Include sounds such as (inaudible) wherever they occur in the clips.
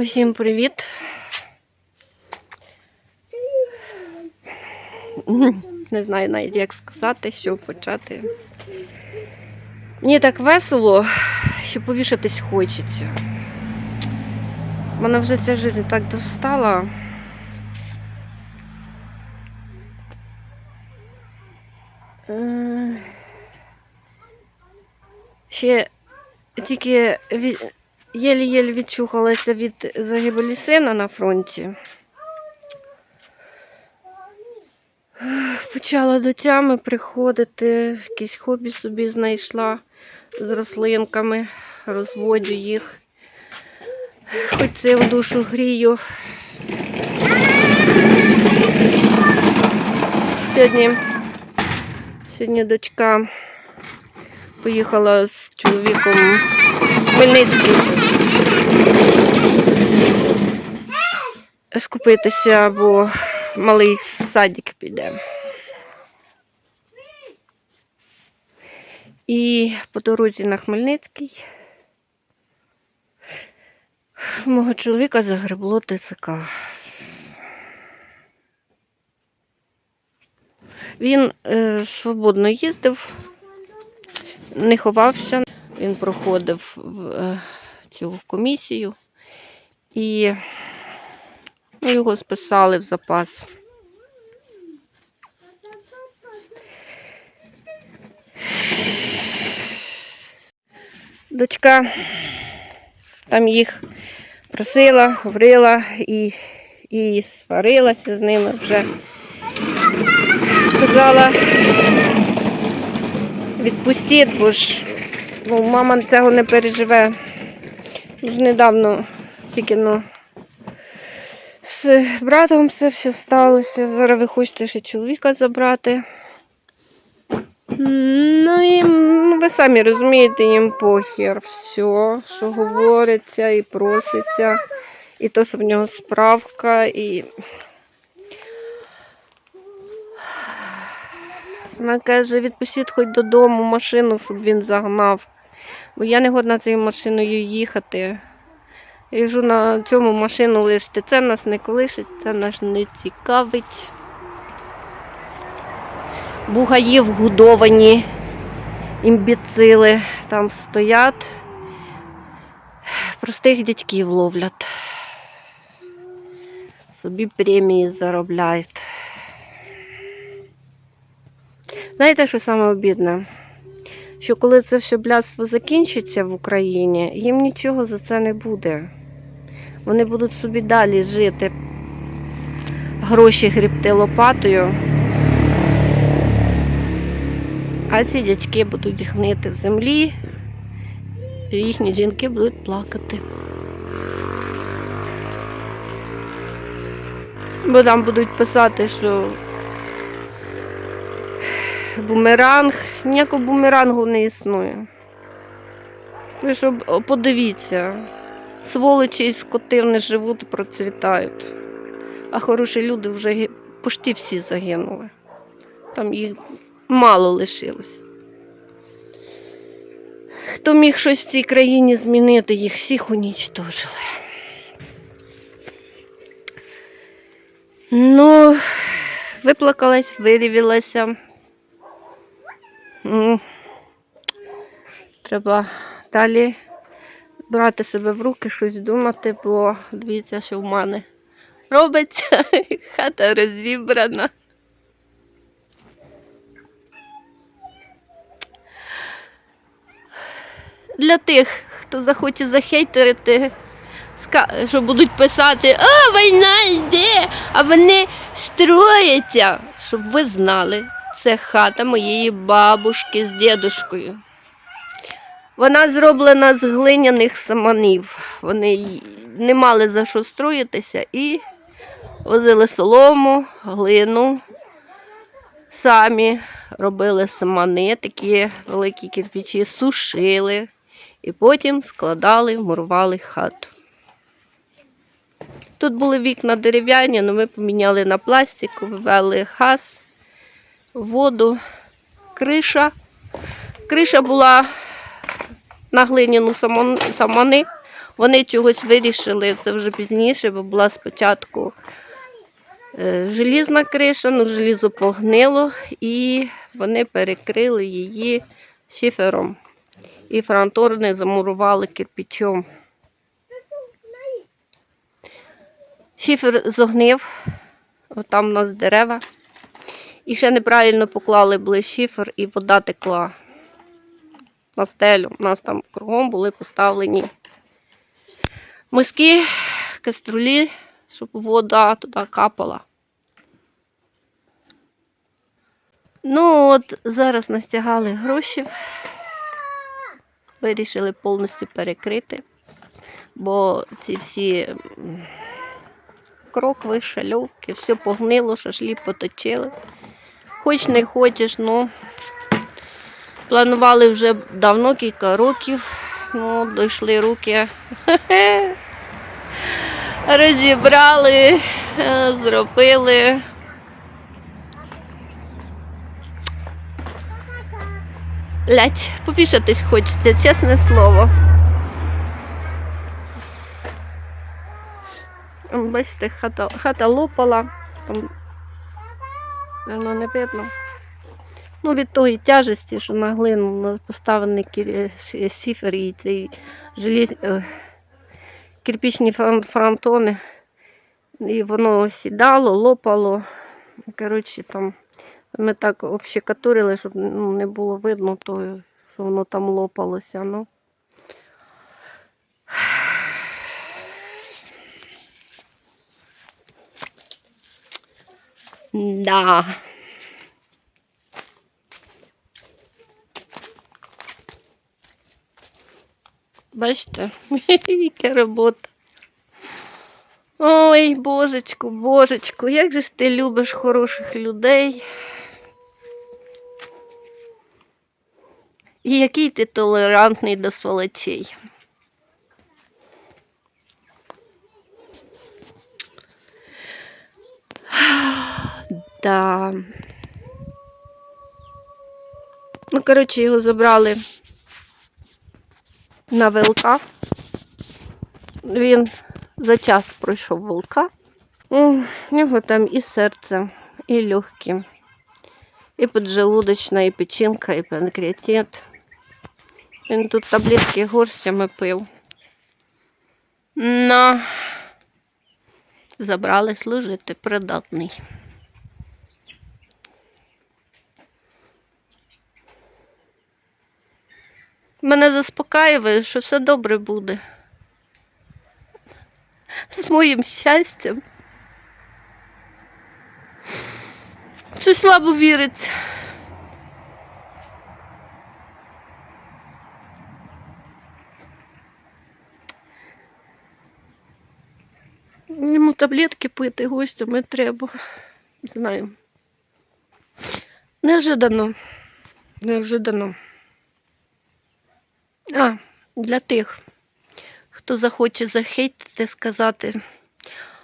Усім привіт. Не знаю навіть як сказати, що почати. Мені так весело, що повішатись хочеться. Мене вже ця життя так достала. Е, Ще тільки. Єлі-єлі відчухалася від загибелі сина на фронті. Почала до тями приходити, якісь хобі собі знайшла з рослинками, розводжу їх. Хоч цим душу грію. Сьогодні, сьогодні дочка поїхала з чоловіком в Хмельницький скупитися, бо малий в садик піде. І по дорозі на Хмельницький мого чоловіка загребло ТЦК. Він е, свободно їздив, не ховався. Він проходив в е, цю комісію і ну, його списали в запас. Дочка там їх просила, говорила і, і сварилася з ними вже. Сказала, відпустіть, бо ж ну, мама цього не переживе. Вже недавно тільки ну, з братом це все сталося. Зараз ви хочете ще чоловіка забрати. Ну і ну, ви самі розумієте, їм похір все, що говориться і проситься, і то, що в нього справка, і. Вона каже, відпустіть хоч додому машину, щоб він загнав. Бо я не годна цією машиною їхати. Я кажу, на цьому машину лишити. Це нас не колишить, це нас не цікавить. Бугаї вгодовані, імбіцили там стоять. Простих дядьків ловлять. Собі премії заробляють. Знаєте, що саме обідне? Що коли це все блядство закінчиться в Україні, їм нічого за це не буде. Вони будуть собі далі жити, гроші грібти лопатою. А ці дядьки будуть гнити в землі, їхні жінки будуть плакати. Бо там будуть писати, що бумеранг, ніякого бумерангу не існує. Ви ж подивіться, сволочі і скоти не живуть, процвітають. А хороші люди вже почти всі загинули. Там їх мало лишилось. Хто міг щось в цій країні змінити, їх всіх унічтожили. Ну, виплакалась, вирівілася. Треба далі брати себе в руки, щось думати, бо дивіться, що в мене робиться, (laughs) хата розібрана. Для тих, хто захоче захейтерити, що будуть писати, а війна йде, а вони строяться, щоб ви знали, це хата моєї бабушки з дідушкою. Вона зроблена з глиняних саманів. Вони не мали за що строїтися і возили солому, глину, самі робили самани, такі великі кирпичі, сушили і потім складали, мурували хату. Тут були вікна дерев'яні, але ми поміняли на пластик, ввели газ, воду, криша. Криша була на глиняну самон- самани, Вони чогось вирішили, це вже пізніше, бо була спочатку е, желізна криша, ну желізо погнило, і вони перекрили її шифером. І фронтони замурували кирпичом. Шифер зогнив, там у нас дерева. І ще неправильно поклали були шифер, і вода текла на стелю. У нас там кругом були поставлені миски, каструлі, щоб вода туди капала. Ну, от зараз настягали гроші, вирішили повністю перекрити, бо ці всі крокви, шальовки, все погнило, шашлі поточили. Хоч не хочеш, ну планували вже давно кілька років, ну, дійшли руки. (laughs) Розібрали, зробили. Лять, повішатись хочеться, чесне слово. Бачите, хата, хата лопала, там воно не видно. Ну, від тої тяжесті, що на глину поставлений шифер і цей желіз... е, кирпічні фронтони. І воно сідало, лопало. Коротше, там ми так общекатурили, щоб ну, не було видно, то, що воно там лопалося. Ну. Да. Бачите, (laughs) яка робота. Ой, божечку, божечку, як же ж ти любиш хороших людей. І який ти толерантний до сволочей. Да. Ну, коротше, його забрали на ВЛК. Він за час пройшов ВЛК. М, У нього там і серце, і легкі, і поджелудочна, і печінка, і панкреатит. Він тут таблетки горстями пив. На забрали служити придатний. Мене заспокаює, що все добре буде. З моїм щастям. Щось слабо віриться. Йому таблетки пити гостями треба. Не знаю. Неожиданно. Неожиданно. А, для тих, хто захоче захейтити, сказати,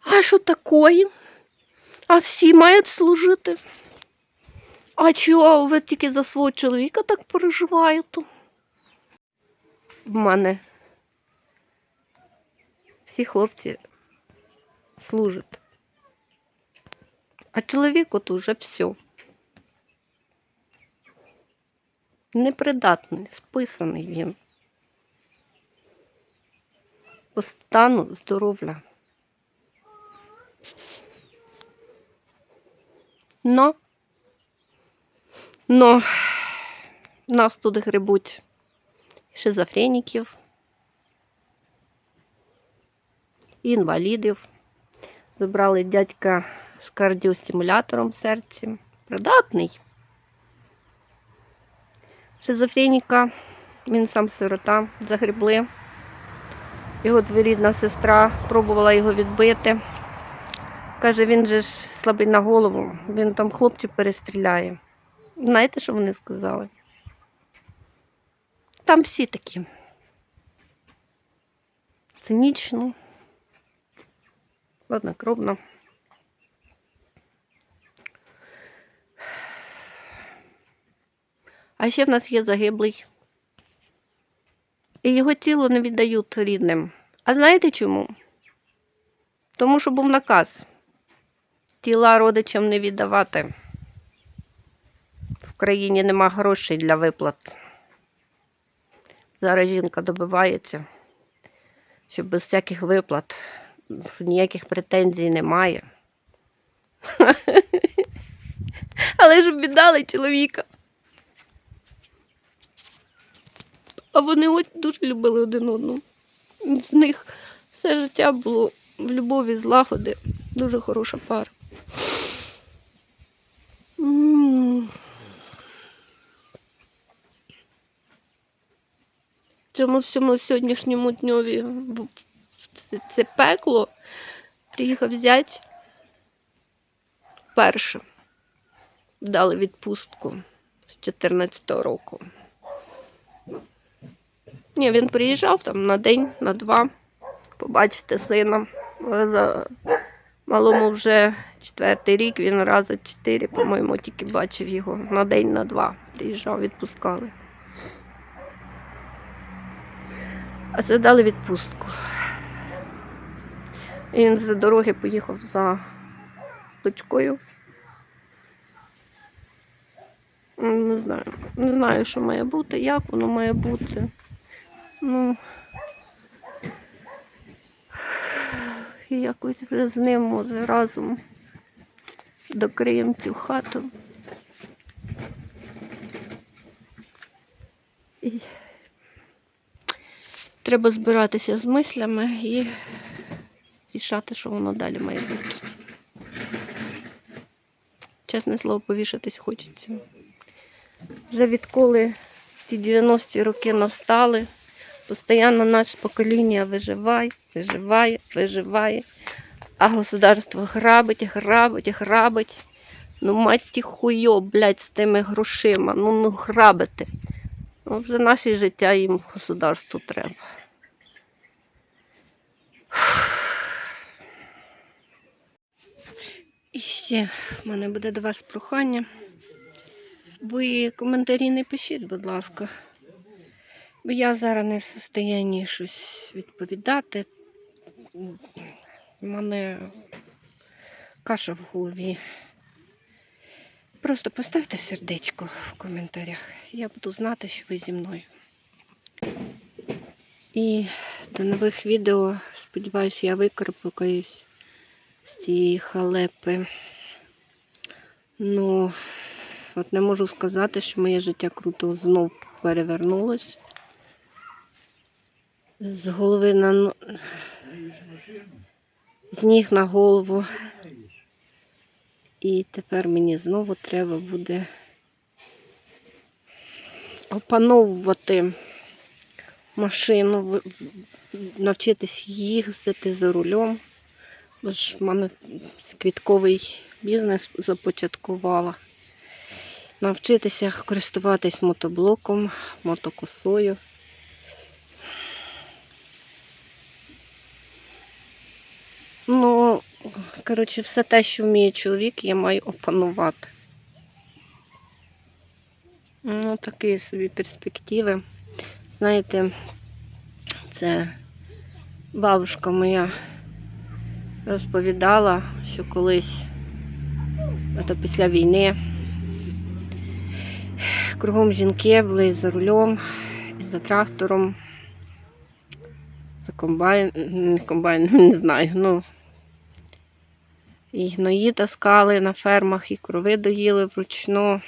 а що такое? А всі мають служити. А чого ви тільки за свого чоловіка так переживаєте? В мене всі хлопці служать. А чоловік от уже все. Непридатний, списаний він. По стану здоров'я. Но, но нас тут грибуть шизофреніків, інвалідів. Забрали дядька з кардіостимулятором в серці. Придатний. Шизофреніка, він сам сирота, загребли. Його двоюрідна сестра пробувала його відбити. Каже, він же ж слабий на голову, він там хлопців перестріляє. Знаєте, що вони сказали? Там всі такі. Цинічно, хладнокровно. А ще в нас є загиблий. І його тіло не віддають рідним. А знаєте чому? Тому що був наказ тіла родичам не віддавати. В країні нема грошей для виплат. Зараз жінка добивається, що без всяких виплат, ніяких претензій немає. (laughs) Але ж віддали чоловіка. А вони от дуже любили один одного. З них все життя було в любові, злагоди. Дуже хороша пара. Цьому всьому сьогоднішньому дньові це, це пекло приїхав зять перше. Дали відпустку з 14-го року. Ні, він приїжджав там на день, на два, побачити сина. За малому вже четвертий рік, він рази чотири, по-моєму, тільки бачив його на день, на два. Приїжджав, відпускали. А це дали відпустку. І він з дороги поїхав за дочкою. Не знаю. Не знаю, що має бути, як воно має бути. Ну. І якось вже з ним, може, разом докриємо цю хату. І треба збиратися з мислями і рішати, що воно далі має бути. Чесне слово, повішатись хочеться. Вже відколи ті 90-ті роки настали, постійно наше покоління виживає, виживає, виживає, а государство грабить, грабить, грабить. Ну, мать хуйо, блядь, з тими грошима, ну, ну грабити. Ну, вже наше життя їм государству треба. І ще в мене буде до вас прохання. Ви коментарі не пишіть, будь ласка. Бо я зараз не в состоянні щось відповідати. У мене каша в голові. Просто поставте сердечко в коментарях. Я буду знати, що ви зі мною. І до нових відео, сподіваюсь, я викарпукаюсь з цієї халепи. Ну, от не можу сказати, що моє життя круто знов перевернулось. З голови на з ніг на голову. І тепер мені знову треба буде опановувати машину, навчитись їздити за рулем. Бо ж в мене квітковий бізнес започаткувала. Навчитися користуватись мотоблоком, мотокосою. Ну, коротше, все те, що вміє чоловік, я маю опанувати. Ну, такі собі перспективи. Знаєте, це бабушка моя розповідала, що колись, то після війни, кругом жінки були за рулем, і за трактором, за комбайн, не комбайн, (laughs) не знаю, ну. І гної таскали на фермах, і крови доїли вручну.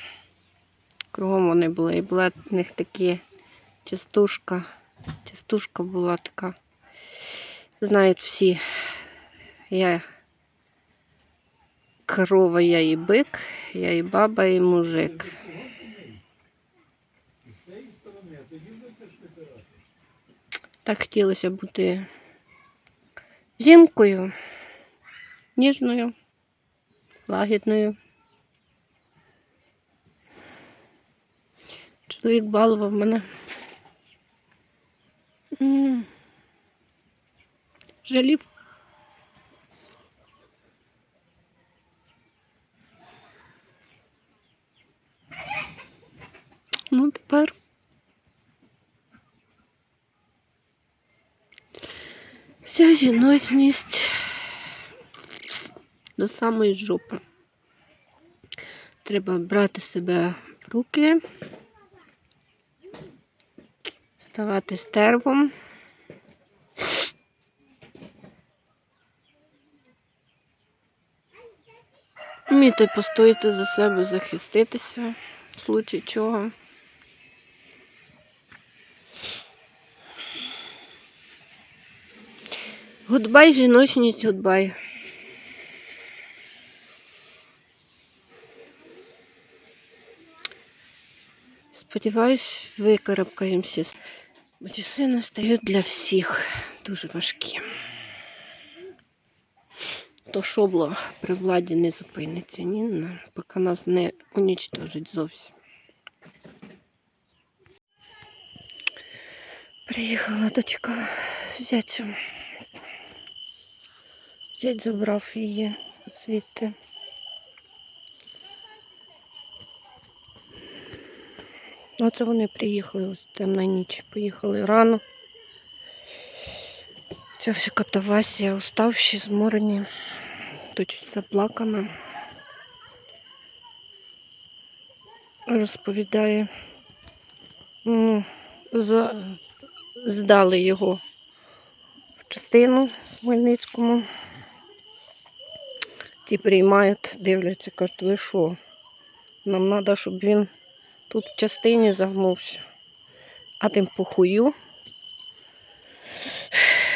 Кругом вони були. І була в них такі частушка. Частушка була така. Знають всі. Я корова, я і бик, я і баба, і мужик. Так хотілося бути жінкою, ніжною, лагідною. Чоловік балував мене. Жалів. Ну, тепер Ця жіночність до самої жопи. Треба брати себе в руки, ставати стервом. Вміти постояти за себе, захиститися в случаї чого. Гудбай, жіночність, гудбай. Сподіваюсь, викарабкаємося. Бо часи настають для всіх дуже важкі. То шобло при владі не зупиниться ні поки нас не унічтожить зовсім. Приїхала дочка з зятем. Зять забрав її звідти. Оце вони приїхали ось темна ніч. Поїхали рано. Ця вся катавасія, уставші, зморені, точить заплакана. Розповідає, ну, за... здали його в частину Хмельницькому. Ті приймають, дивляться, кажуть, ви що? Нам треба, щоб він тут в частині загнувся. А тим похую.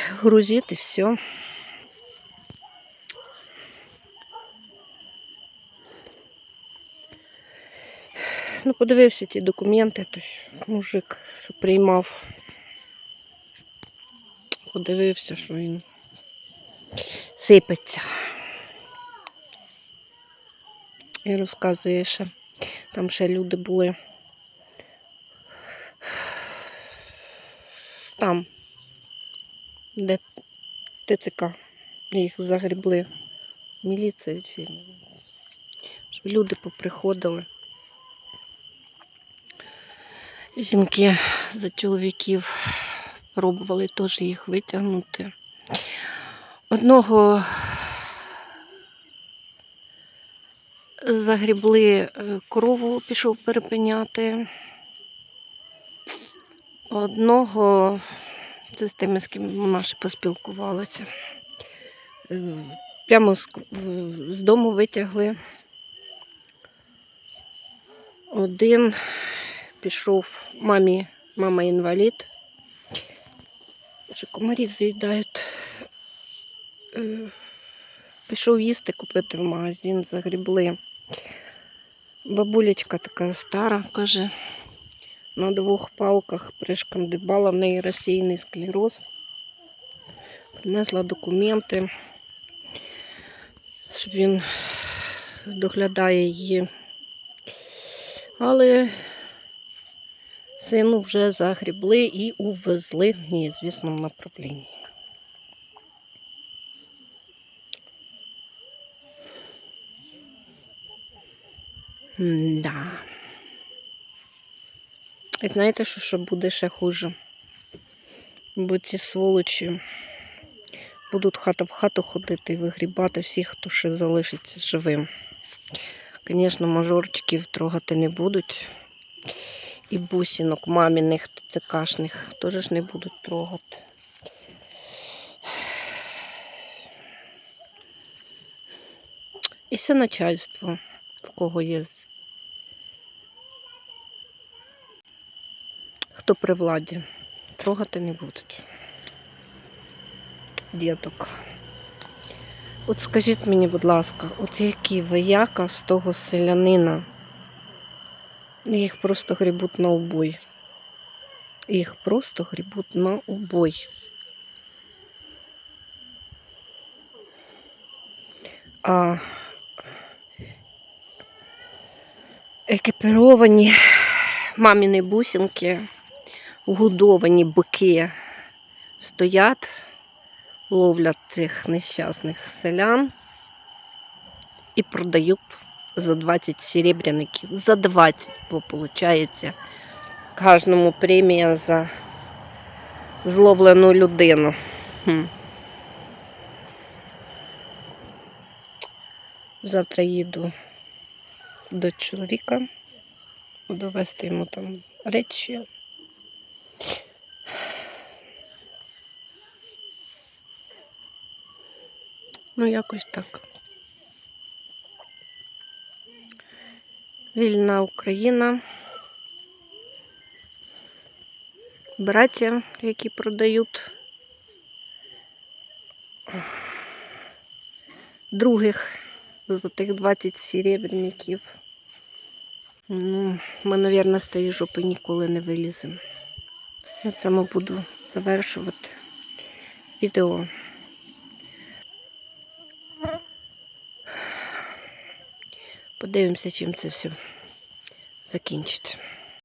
Грузити все. Ну, подивився ті документи, то мужик, що приймав. Подивився, що він сипеться. І розказує ще, там ще люди були. Там, де ТЦК, їх загрібли міліція чи щоб люди поприходили. Жінки за чоловіків пробували теж їх витягнути. Одного загрібли е, корову, пішов перепиняти. Одного це з тими, з ким наші поспілкувалися. Е, Прямо з, з дому витягли. Один пішов мамі, мама інвалід. Вже комарі з'їдають. Е, Пішов їсти купити в магазин, загрібли. Бабулечка така стара, каже, на двох палках пришкандибала в неї розсіяний склероз. Принесла документи, що він доглядає її. Але сину вже загрібли і увезли в неізвісному направлінні. Да. І знаєте, що, що буде ще хуже? Бо ці сволочі будуть хата в хату ходити і вигрібати всіх, хто ще залишиться живим. Звісно, мажорчиків трогати не будуть. І бусинок маміних ТЦКшних теж ж не будуть трогати. І все начальство, в кого є. Хто при владі, трогати не будуть. Діток. От скажіть мені, будь ласка, от які вояка з того селянина? Їх просто грібуть на убой. Їх просто грібуть на убой. А екіпіровані маміни бусинки, гудовані бики стоять, ловлять цих нещасних селян і продають за 20 серебряників. За 20, бо виходить, кожному премія за зловлену людину. Завтра їду до чоловіка, довести йому там речі. Ну, якось так. Вільна Україна. Браття, які продають других за тих 20 серебряників. Ну, ми, мабуть, з тієї жопи ніколи не виліземо. На цьому буду завершувати відео. Подивимося, чим це все закінчиться.